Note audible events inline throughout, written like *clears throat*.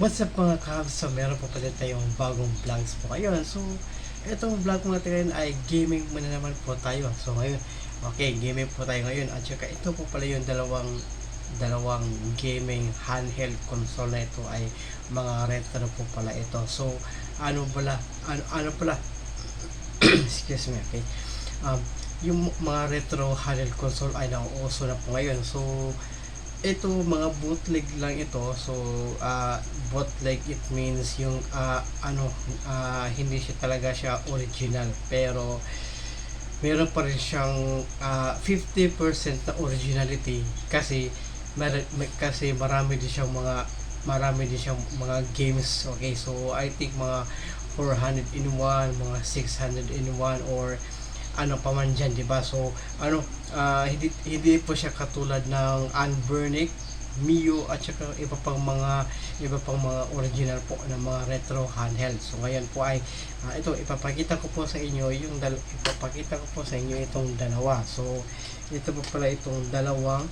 What's up mga kabs? So meron po pala tayong bagong vlogs po ngayon. So itong vlog po natin ay gaming muna naman po tayo. So ngayon, okay, gaming po tayo ngayon. At saka ito po pala yung dalawang dalawang gaming handheld console na ito ay mga retro po pala ito. So ano pala, ano, ano pala, *clears throat* excuse me, okay. Um, yung mga retro handheld console ay nauuso na po ngayon. So ito mga bootleg lang ito so uh, bootleg it means yung uh, ano uh, hindi siya talaga siya original. Pero meron pa rin siyang uh, 50% na originality. Kasi may- kasi marami din siyang mga marami din siyang mga games. Okay so I think mga 400 in 1 mga 600 in 1 or ano pa man dyan, di ba? So, ano, ah, hindi, hindi po siya katulad ng Unburnic, Mio, at saka iba pang mga iba pang mga original po ng mga retro handheld. So, ngayon po ay, ah, ito, ipapakita ko po sa inyo yung, dal ipapakita ko po sa inyo itong dalawa. So, ito po pala itong dalawang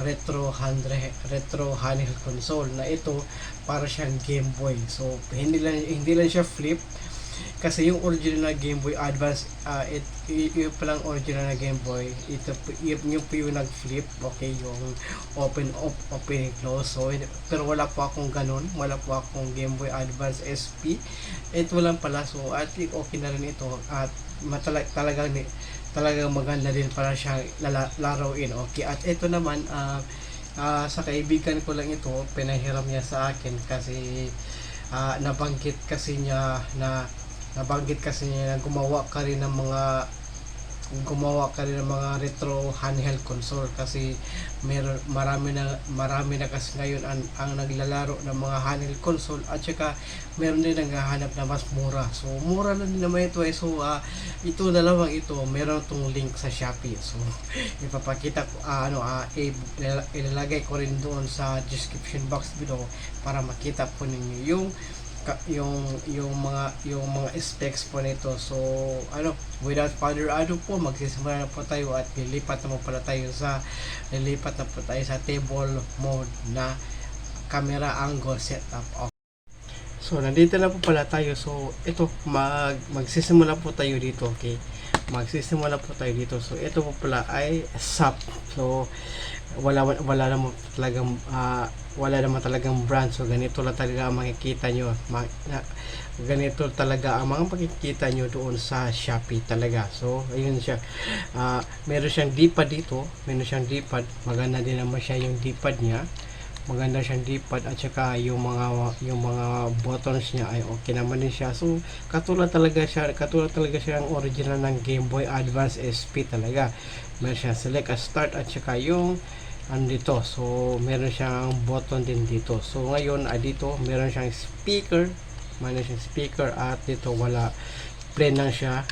retro hand retro handheld console na ito para siyang Game Boy. So, hindi lang hindi lang siya flip kasi yung original na Game Boy Advance uh, it, yung palang original na Game Boy ito yung po yung nag-flip okay yung open up open close. So pero wala po akong ganun wala po akong Game Boy Advance SP ito lang pala so I think okay na rin ito at matala, talagang talagang maganda din para siya lala, laruin okay. At ito naman ah ah, sa kaibigan ko lang ito pinahiram niya sa akin kasi ah, nabanggit kasi niya na nabanggit kasi niya na gumawa ka rin ng mga gumawa ka rin ng mga retro handheld console kasi meron marami na marami na kasi ngayon ang, ang naglalaro ng mga handheld console at saka meron din naghahanap na mas mura. So mura lang din naman ito eh. So ah, ito dalawang ito. Meron tong link sa Shopee. So *laughs* ipapakita ko ah, ano i- ilalagay ko rin doon sa description box below para makita po ninyo yung yung yung mga yung mga specs po nito. So ano without further ado po magsisimula na po tayo at lilipat na po pala tayo sa lilipat na po tayo sa table mode na camera angle setup. Okay. so nandito na po pala tayo. So ito mag magsisimula po tayo dito okay magsisimula po tayo dito. So ito po pala ay SAP. So wala wala naman talagang ah, wala naman talagang brand. So ganito lang talaga ang makikita nyo. Ma- na, ganito talaga ang mga makikita nyo doon sa Shopee talaga. So ayun siya. Ah, meron siyang D-pad dito. Meron siyang D-pad. Maganda din naman siya yung D-pad niya maganda siyang D-pad at saka yung mga yung mga buttons niya ay okay naman din siya. So katulad talaga siya katulad talaga siya ang original ng Game Boy Advance SP talaga. Meron siyang select a start at saka yung ano dito so meron siyang button din dito. So ngayon ah, dito meron siyang speaker meron siyang speaker at dito wala plain lang siya.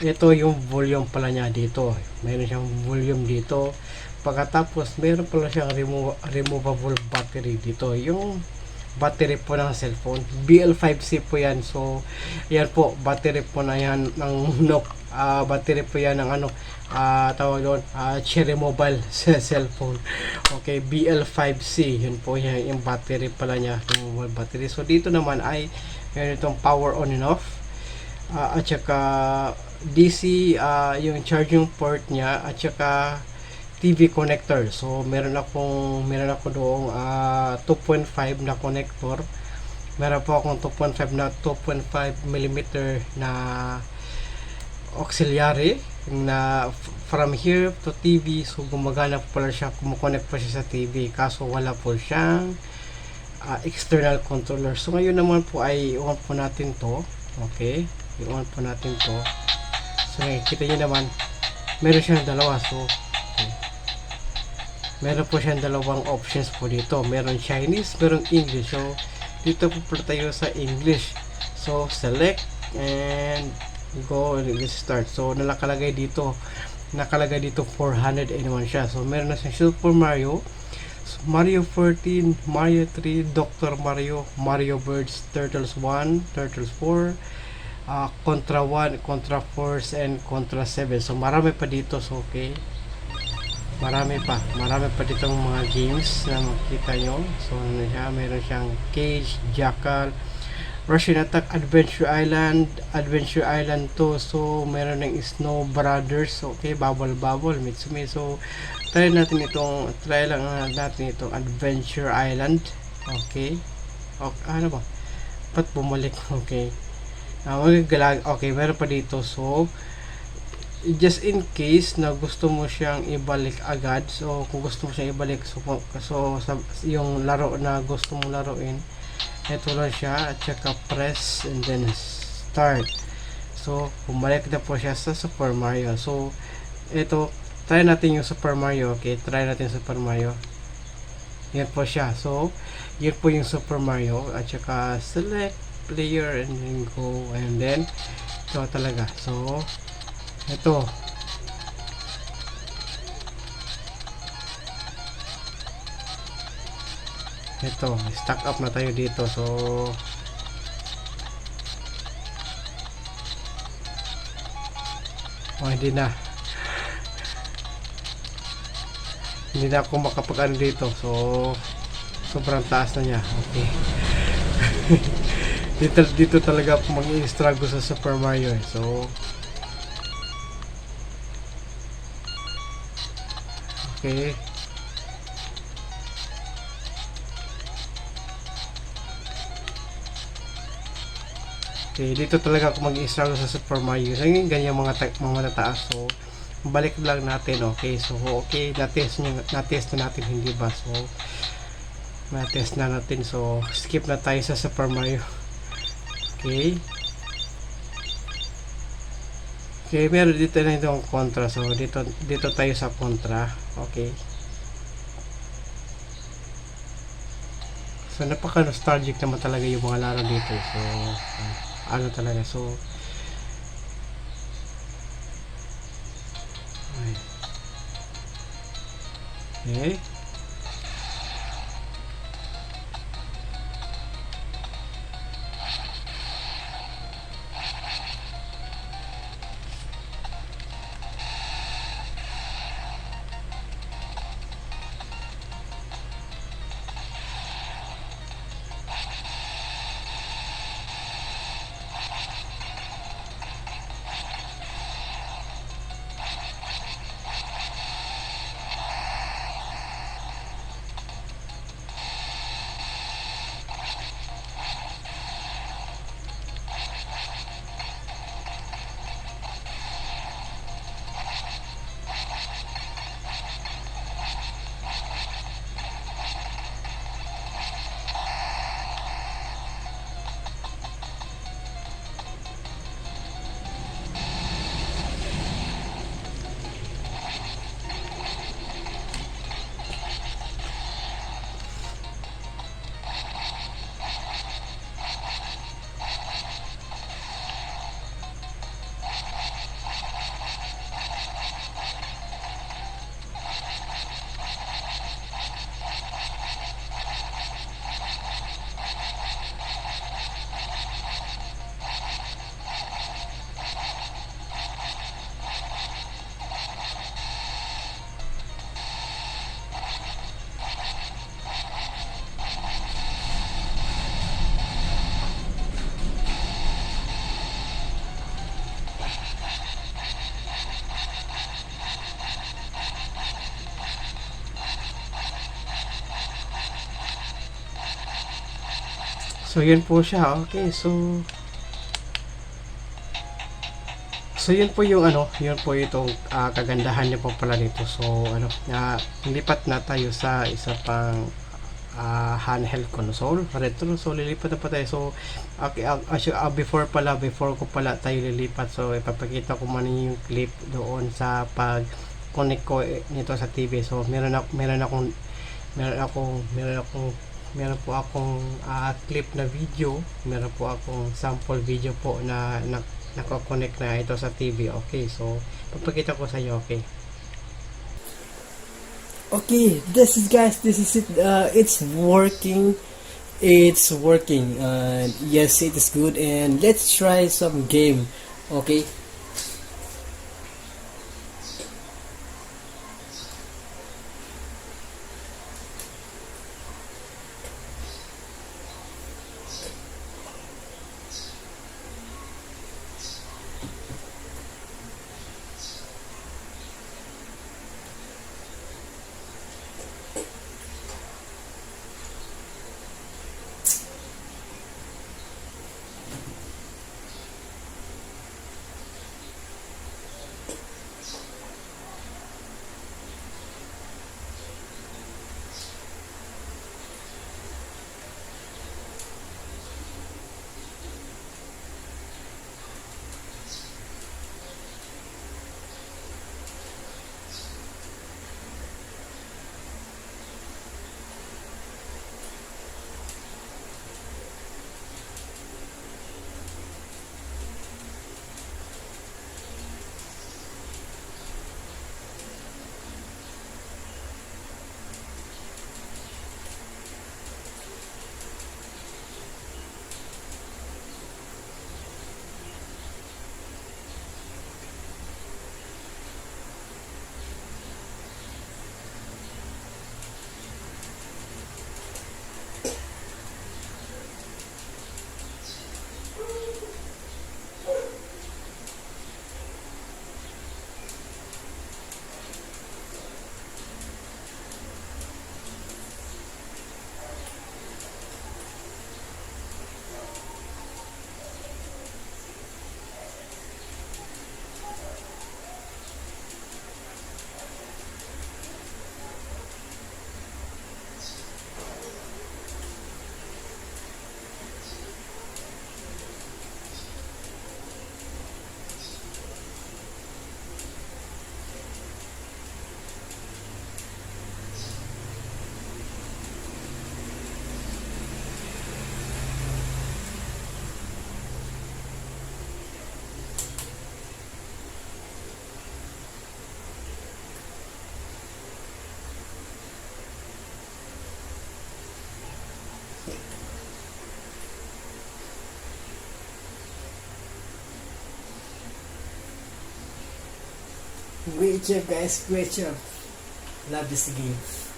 Ito yung volume pala niya dito. Meron siyang volume dito pagkatapos meron pala siyang remo- removable battery dito. Yung battery po ng cellphone BL5C po yan. So yan po battery po na yan ng Nook ah, battery po yan ng ano ah, tawag doon ah, cherry mobile *laughs* sa cellphone. Okay BL5C yun po yan yung battery pala niya yung mobile battery. So dito naman ay meron itong power on and off. Ah, at saka DC ah, yung charging port niya at saka TV connector. So meron akong meron ako doong ah, 2.5 na connector. Meron po akong 2.5 na 2.5 mm na auxiliary na from here to TV so gumagana po pala siya kumukonect pa siya sa TV kaso wala po siyang ah, external controller so ngayon naman po ay on po natin to okay i-on po natin to so ngayon kita nyo naman meron siyang dalawa so. Meron po siyang dalawang options po dito meron Chinese meron English so dito po pala tayo sa English so select and go let's start so nalakalagay dito nakalagay dito 401 siya so meron na siyang Super Mario Mario 14, Mario 3, Dr. Mario, Mario Birds, Turtles 1, Turtles 4, ah, Contra 1, Contra Force, and Contra 7. So marami pa dito. So okay. Marami pa. Marami pa ditong mga games na makita nyo. So, ano siya? Meron siyang Cage, Jackal, Russian Attack, Adventure Island, Adventure Island 2. So, meron ng Snow Brothers. Okay, Bubble Bubble, Mitsumi. So, try natin itong, try lang natin itong Adventure Island. Okay. okay ano ba? Ba't bumalik? *laughs* Okay. Ah. Okay, meron pa dito. So, just in case na gusto mo siyang ibalik agad so kung gusto mo siyang ibalik so, so sa, yung laro na gusto mong laruin ito lang siya at saka press and then start. So bumalik na po siya sa Super Mario. So ito try natin yung Super Mario okay? Try natin Super Mario. Yan po siya. So yun po yung Super Mario at saka select player and then go and then ito talaga. So ito. Ito, stack up na tayo dito. So, oh, hindi na. Hindi na ako makapag-ano dito. So, sobrang taas na niya. Okay. *laughs* dito, dito talaga ako mag-struggle sa Super Mario. Eh. So, Okay. Okay, dito talaga ako mag-struggle sa Super Mario. So, yung ganyan mga, ta- mga mataas. So, balik lang natin. Okay, so, okay, na-test, nyo, na-test na natin, hindi ba? So, na-test na natin. So, skip na tayo sa Super Mario. Okay. Okay, meron dito na itong kontra. So, dito, dito tayo sa kontra. Okay. So, napaka-nostalgic naman talaga yung mga laro dito. So, ano talaga. So, ay. Okay. So, yun po siya. Okay, so... So, yun po yung ano, yun po itong ah, kagandahan niya po pala nito. So, ano, na lipat na tayo sa isa pang ah, handheld console, retro. So, lilipat na pa tayo. So, okay, ah, actu- ah, before pala, before ko pala tayo lilipat. So, ipapakita ko man yung clip doon sa pag connect ko eh, nito sa TV. So, meron ako, meron akong meron akong meron akong meron po akong ah, clip na video meron po akong sample video po na, na nako-connect na ito sa TV okay so papakita ko sa iyo okay Okay, this is guys, this is it. Uh, it's working. It's working. Uh, yes, it is good. And let's try some game. Okay. Job, guys. Job. Love this game.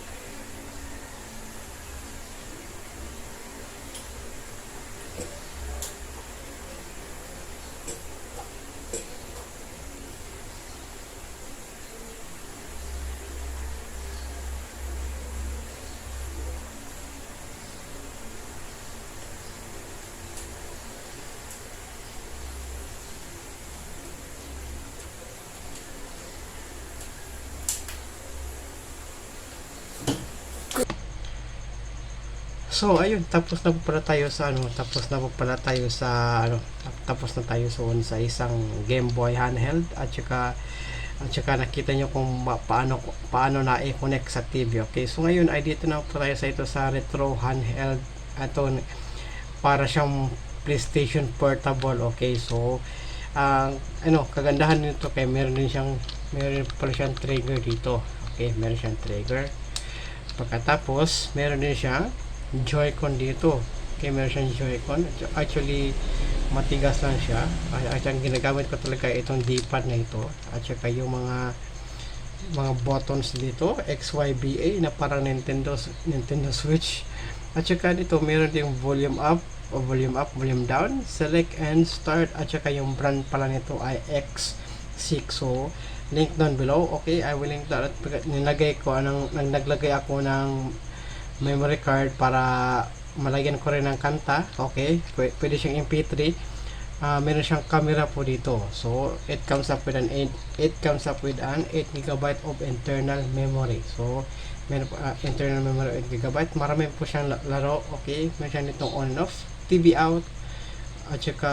So, ayun, tapos na po pala tayo sa ano, tapos na po pala tayo sa ano, tapos na tayo sa sa isang Game Boy handheld at saka at saka nakita nyo kung paano paano na i-connect sa TV. Okay, so ngayon ay dito na po tayo sa ito sa retro handheld ato para siyang PlayStation Portable. Okay, so ang ano, kagandahan nito kay meron din siyang meron pala siyang trigger dito. Okay, meron siyang trigger. Pagkatapos, meron din siyang Joy-Con dito. Okay, meron siyang Joy-Con. Actually, matigas lang siya. At ang ginagamit ko talaga itong D-pad na ito. At saka yung mga mga buttons dito, X, Y, B, A na parang Nintendo Nintendo Switch. At saka dito, meron ding volume up o volume up, volume down, select and start. At saka yung brand pala nito ay X6. So, link down below. Okay, I will link that. Nilagay ko, anong, nag- naglagay ako ng memory card para malagyan ko rin ng kanta. Okay, Pwe- pwede siyang MP3. Ah, meron siyang camera po dito. So, it comes up with an 8, it comes up with an 8 gigabyte of internal memory. So, meron po, ah, internal memory 8 gigabyte. Marami po siyang la- laro. Okay, meron siyang itong on and off, TV out, at saka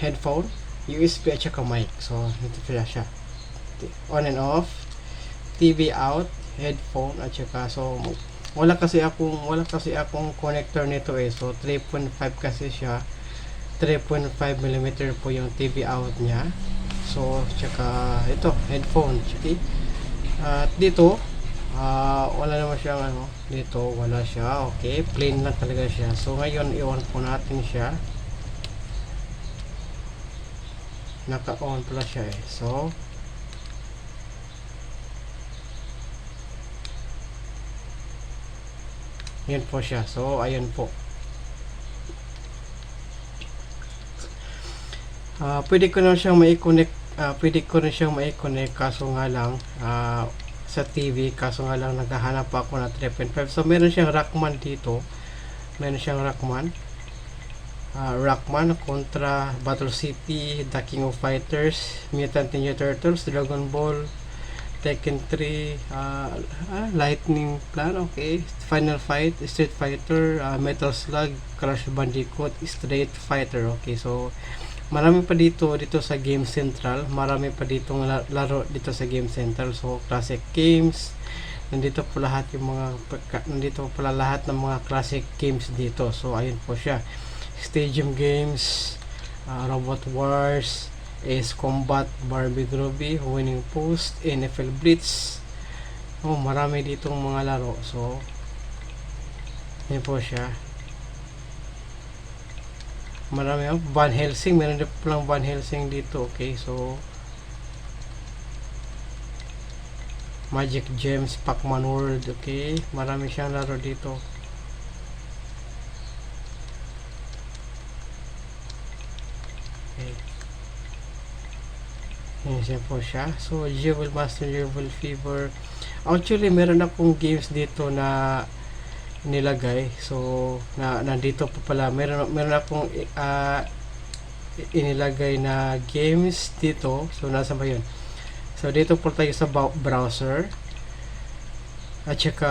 headphone, USB at saka mic. So, ito pala siya. On and off, TV out, headphone at saka so wala kasi akong wala kasi akong connector nito eh. So 3.5 kasi siya. 3.5 mm po yung TV out niya. So tsaka ito headphone. Okay at dito ah, wala naman siyang ano. Dito wala siya. Okay plain lang talaga siya. So ngayon i-on po natin siya. Naka-on pala siya eh. So Yan po siya. So, ayun po. Ah, pwede ko na siyang mai-connect, ah, pwede ko na siyang mai-connect kaso nga lang ah, sa TV kaso nga lang naghahanap pa ako ng 3.5. So, meron siyang Rockman dito. Meron siyang Rockman. Ah, Rockman kontra Battle City, The King of Fighters, Mutant Ninja Turtles, Dragon Ball, Tekken 3, ah, ah, Lightning Plan, okay. Final Fight, Street Fighter, ah, Metal Slug, Crash Bandicoot, Street Fighter, okay. So, marami pa dito dito sa Game Central. Marami pa dito laro dito sa Game Central. So, classic games. Nandito po lahat yung mga nandito po pala lahat ng mga classic games dito. So, ayun po siya. Stadium games, ah, Robot Wars, Ace Combat, Barbie Groovy, Winning Post, NFL Blitz. Oh, marami ditong mga laro. So, yan po siya. Marami oh. Van Helsing. Meron din po lang Van Helsing dito. Okay, so Magic Gems, Pac-Man World. Okay, marami siyang laro dito. Okay. Yan siya po siya. So, Jewel Master, Jewel Fever. Actually, meron akong games dito na nilagay. So, na nandito po pala. Meron meron akong ah, inilagay na games dito. So, nasa ba 'yun? So, dito po tayo sa browser. At saka,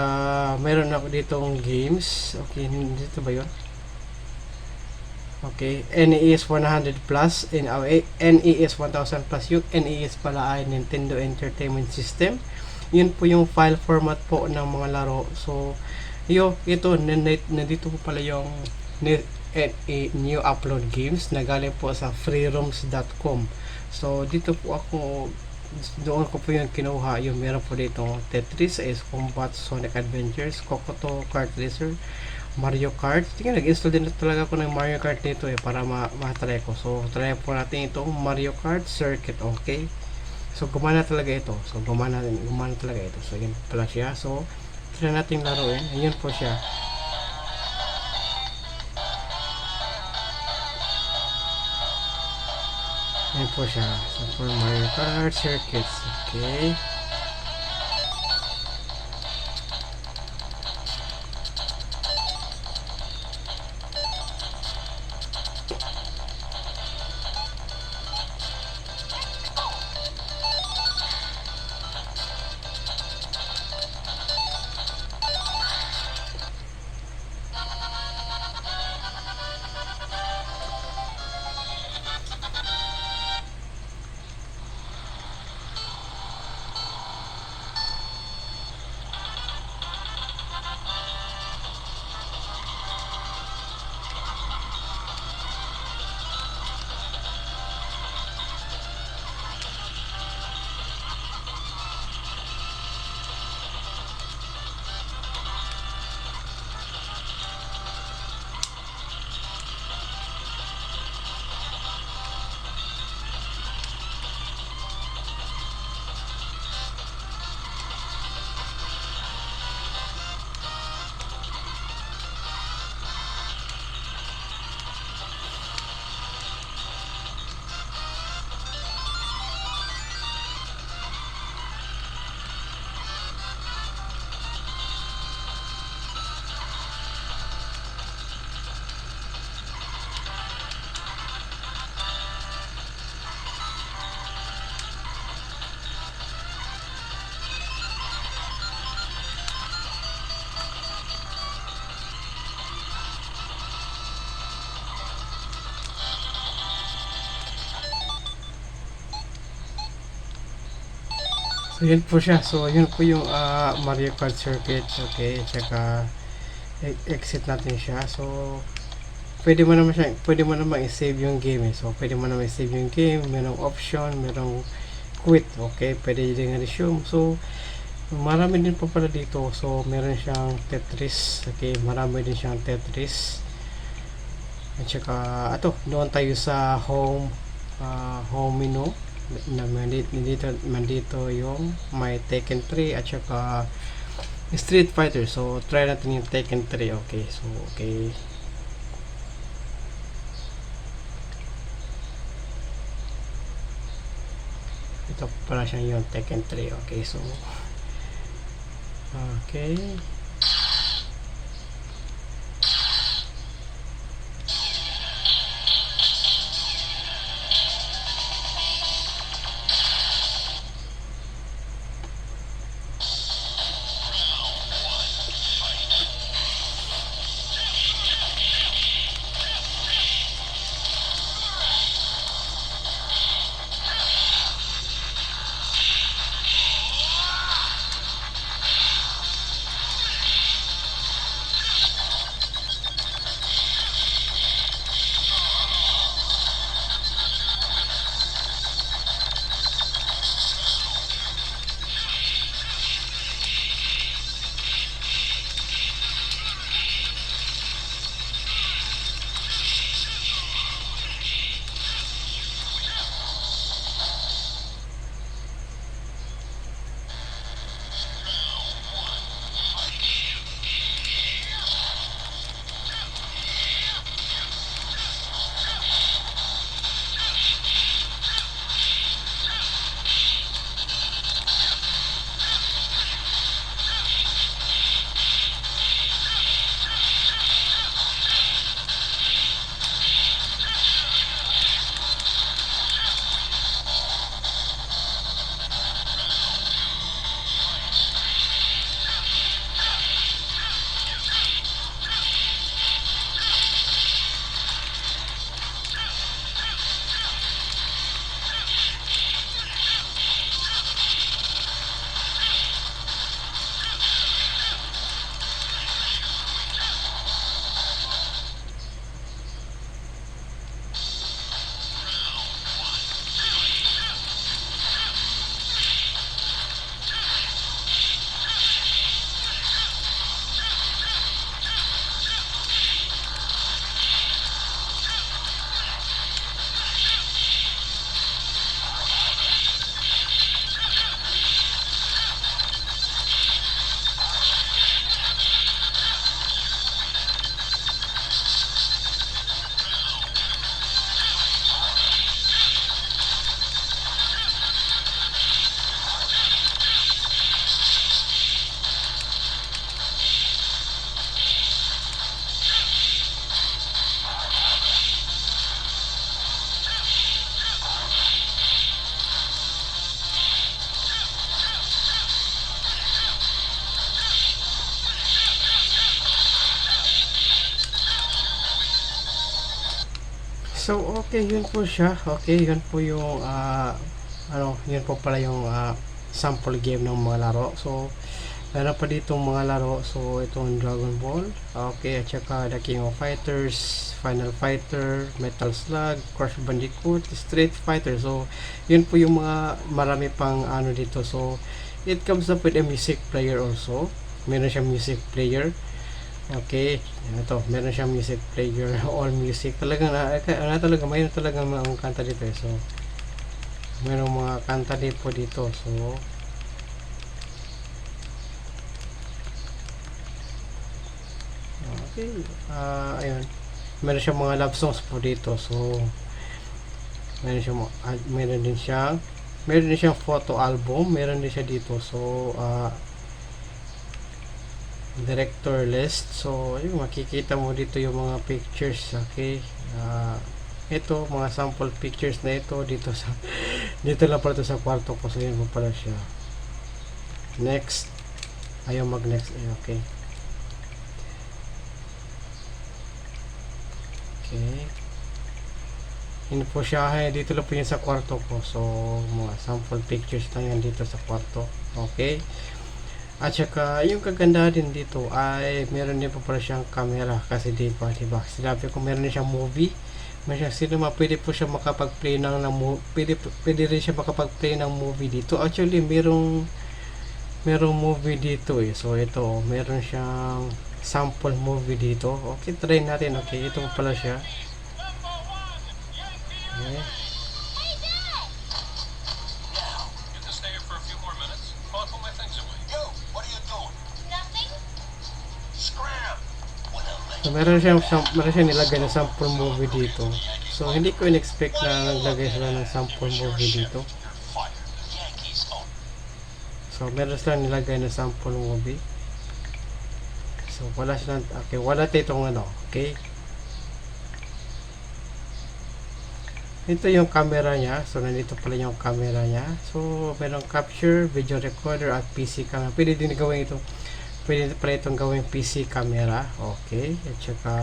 meron ako ditong games. Okay, dito ba 'yun? Okay, NES 100 plus and uh, NES 1000 plus yung NES pala ay Nintendo Entertainment System. Yun po yung file format po ng mga laro. So, yo, ito nandito, po pala yung eh, eh, new upload games na galing po sa freerooms.com. So, dito po ako doon ko po yung kinuha yung meron po dito Tetris, Ace Combat, Sonic Adventures, Kokoto, Kart Racer, Mario Kart. Tingnan, nag-install din talaga ako ng Mario Kart dito eh para ma- ma-try ko. So, try po natin itong Mario Kart Circuit, okay? So, gumana talaga ito. So, gumana, gumana talaga ito. So, yan pala siya. So, try natin laruin. Ayun po siya. Ayan po siya. Super Mario Kart Circuits. Okay. So, yun po siya. So, yun po yung ah, Mario Kart Circuit. Okay. Tsaka, e- exit natin siya. So, pwede mo naman siya, pwede mo naman i-save yung game eh. So, pwede mo naman i-save yung game. Merong option, merong quit. Okay. Pwede din resume. So, marami din po pala dito. So, meron siyang Tetris. Okay. Marami din siyang Tetris. At saka, ato, doon tayo sa home, ah, home menu nandito, nandito, yung may Tekken 3 at saka Street Fighter. So, try natin yung Tekken 3. Okay, so, okay. Ito pala siya yung Tekken 3. Okay, so, okay. So, okay, yun po siya. Okay, yun po yung, ah, ano, yun po pala yung ah, sample game ng mga laro. So, meron pa dito mga laro. So, itong Dragon Ball. Okay, at saka The King of Fighters, Final Fighter, Metal Slug, Crash Bandicoot, Street Fighter. So, yun po yung mga marami pang ano dito. So, it comes up with a music player also. Meron siyang music player. Okay, ito, meron siyang music player, *laughs* all music. Talagang, na, na talaga, mayroon talaga mga kanta dito eh. So, mayroong mga kanta din dito. So, okay, ah, ayun. Meron siyang mga love songs po dito. So, meron siyang, ah, meron din siyang, meron din siyang photo album. Meron din siya dito. So, ah, director list. So, ayun, makikita mo dito yung mga pictures, okay? Ah, ito, mga sample pictures na ito dito sa *laughs* dito lang pala sa kwarto ko. So, yun po pala siya. Next. Ayaw mag-next. Eh, okay. Okay. Po siya. eh, Dito lang po yun sa kwarto ko. So, mga sample pictures lang yan dito sa kwarto. Okay. At saka, yung kaganda din dito ay meron din po pala siyang camera kasi di ba, di ba? Sinabi ko meron din siyang movie. Meron siyang cinema. Pwede po siya makapag-play ng, ng pwede, pwede rin siya makapag-play ng movie dito. Actually, merong merong movie dito eh. So, ito, meron siyang sample movie dito. Okay, try natin. Okay, ito pala siya. Okay. So, meron siyang, meron siyang nilagay na sample movie dito. So, hindi ko in-expect na naglagay sila ng sample movie dito. So, meron silang nilagay na sample movie. So, wala silang, okay, wala ditong ano, okay? Ito yung camera niya. So, nandito pala yung camera niya. So, merong capture, video recorder, at PC camera. Pwede din gawin ito. Pwede pala itong gawin PC camera. Okay. At saka,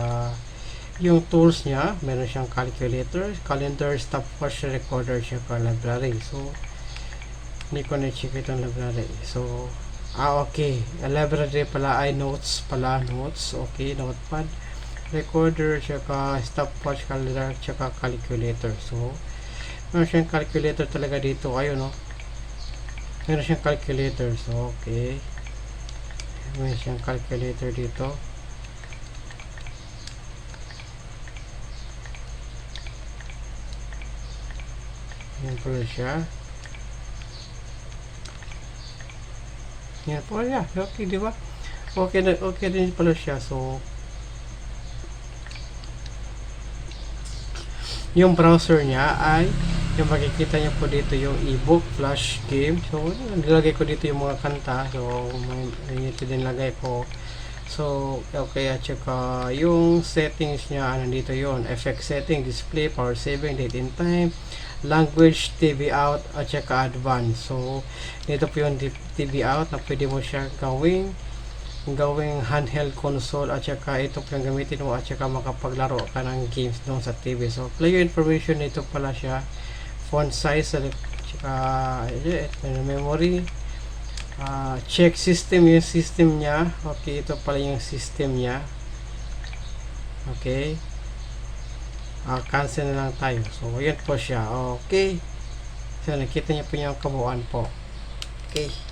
yung tools niya, meron siyang calculator, calendar, stopwatch, recorder, saka library. So, hindi ko na-check itong library. So, ah, okay. Ang library pala ay notes pala. Notes. Okay, notepad. Recorder, tsaka stopwatch, calendar, tsaka calculator. So, meron siyang calculator talaga dito. Ayun, no? Meron siyang calculator. So, okay. Meron siyang calculator dito. Yan pala siya. Yan po siya. Okay, di ba? Okay, okay din pala siya. So, yung browser niya ay yung makikita niyo po dito yung ebook flash game. So, nilagay ko dito yung mga kanta. So, ito din lagay ko. So, okay, at saka yung settings niya, ano dito yon effect setting, display, power saving, date and time, language, TV out, at saka advance. So, dito po yung TV out na pwede mo siya gawing gawing handheld console at saka ito po yung gamitin mo at saka makapaglaro ka ng games doon sa TV. So, player information ito pala siya. Font size saka eh, memory. Ah, check system yung system niya. Okay, ito pala yung system niya. Okay. Ah, cancel na lang tayo. So, yan po siya. Okay. So, nakita niyo po yung kabuuan po. Okay.